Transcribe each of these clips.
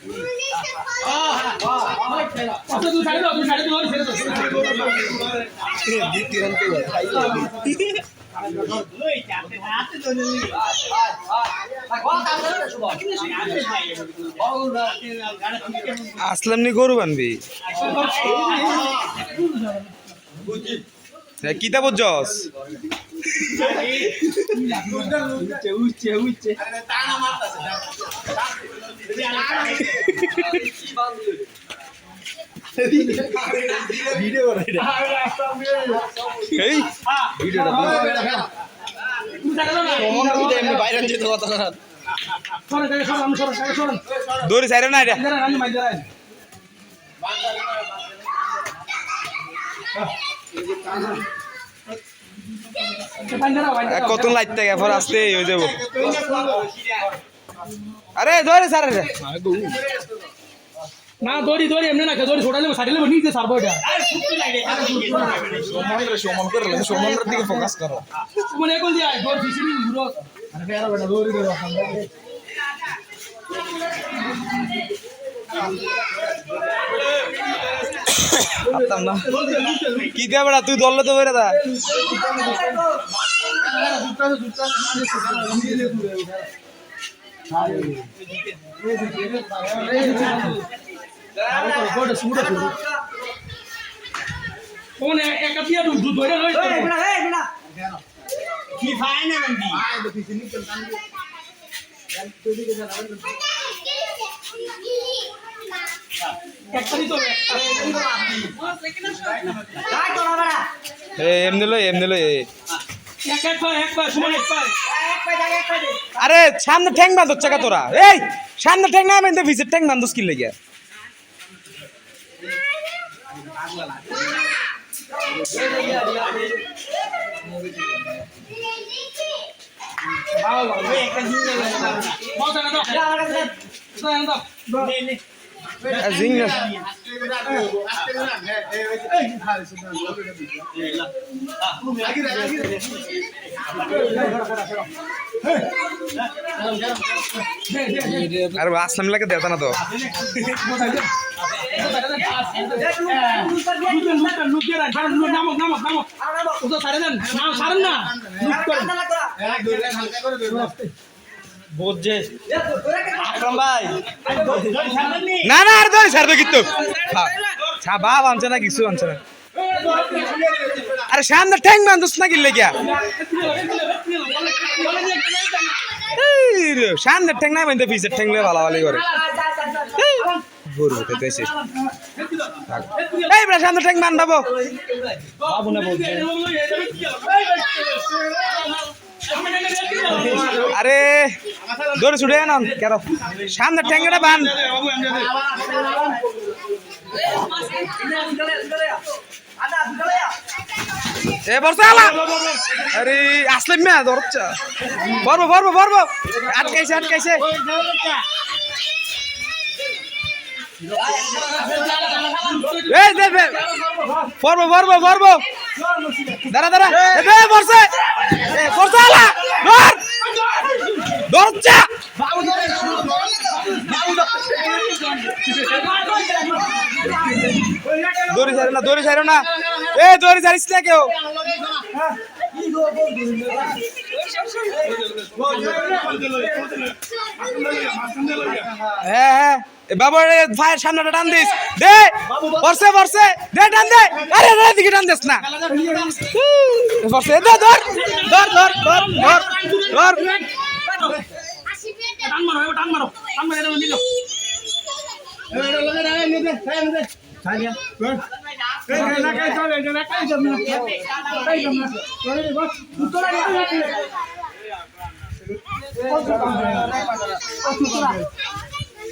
হ্যাঁ দে আচ্ছা ওই চাপতে হাতে তো নেই আসলাম নি গরু বানবি হ্যাঁ, কিতা বুঝছস এই দৌড়ি সাইরে না এটা। এক কত লাইট থাকে এরপর আসতে হয়ে যাব। আরে ধরে স্যার না দড়ি দড়ি এমনি না দড়ি ছোটালে সাইডে নিচে সারবো এটা। সমান করে সমানের দিকে ফোকাস করো মানে এখন দিয়ে দড়ি ফিসিনি ঘুরো পারতাম না কি দিয়ে বেড়া তুই দললে তো বেড়ে দা। কি ফাই না বন্ধি একটা আরে সামনে ঠ্যাং বাঁধ চাকা তোরা? এই সামনে ঠ্যাং না বাঁধতে ভিজে ঠ্যাং বাঁধস কি লেগে? আরে আসলাম লাগে দেতা না তো লুক দিয়ে রাখ নামক নামক নামক ওটা সারে দেন না সারেন না করেন না না আর ধরে ছাড়বে কিন্তু। ছা বাপ আনছে না কিছু আনছে না। আরে সামনে ঠ্যাং বাঁধস না কি লেগে এই রে, সামনে ঠ্যাং না বাঁধতে ভিজে ঠ্যাং লয়ে ভালো ভালো করে ঘুরবো তো দেশে এই বেটা সামনে ঠ্যাং বাঁধাবো। আরে, দৌড়ে ছুটে আনন কেন? সামনে ট্যাঙ্গেটা বান এ আসলে মেয়া ধরছা বরবো বরবো বরবো আটকাইছে আটকাইছে। এই দে দে। বরবো বরবো বরবো দাঁড়া দাঁড়া। এ, দে বর্ষা এ না, দড়ি ছাড়ো না। এ, দড়ি ছাড়িস কেউ। হ্যাঁ হ্যাঁ। এ বাবা ভাইয়ের সামনেটা টান দিস দে বর্ষে বর্ষে দে টান দে আরে রে ধর ধর ধর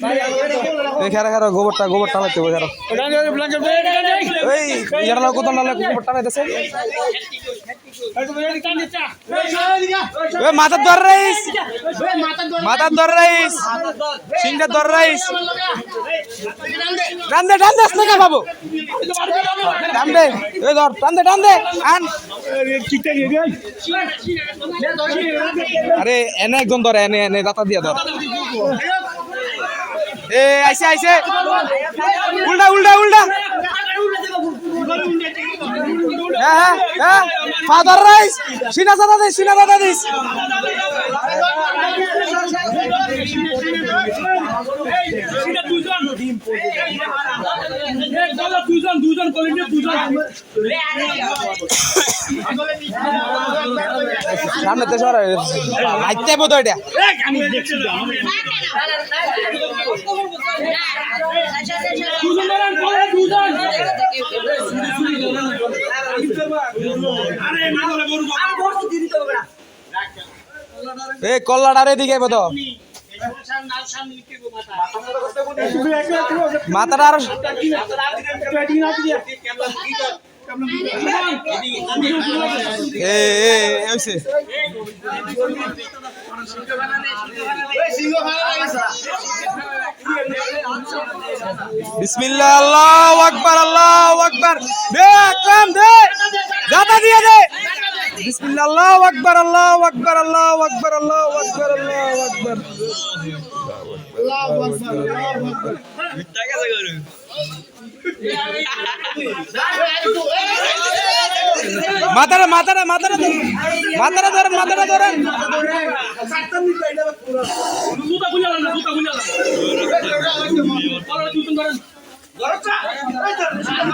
খারা খারা গোবরটা গোবর টানাইতে হবে খারা এই ইয়ারা লোক কোথাও নালে গোবর টানাইতেছে মাথার দর রাইস। মাথার দর রাইস। সিংটা দর রাইস। টান দে টান দে আসতে কা বাবু। টান দে এ ধর টান দে আন। আরে এনে একজন ধর এনে এনে দাতা দিয়া ধর। এ, আইসে আইসে। উল্টা উল্টা উল্টা। হ্যাঁ হ্যাঁ হ্যাঁ। ফাদার রাইস সিনা দাদা দিস, সিনা দাদা দিস। দুজন দুজন কলিন্ডে দুজন সামনে তো সর মাইতে বোধ এটা। দুজন ধরেন কলে দুজন আরে না ধরে গরু এ কল্লাটার এদিকে বোধ মাথাটা আর এ বিসমিল্লাহ আল্লাহু আকবার আল্লাহু আকবার। দে আকরাম দে দাদা দিয়ে দে। বিসমিল্লাহ আল্লাহু আকবার আল্লাহু আকবার আল্লাহু আকবার আল্লাহু আকবার আল্লাহু আকবার। মাথাটা মাথাটা মাথাটা ধরেন মাথাটা ধরেন মাথাটা ধরেন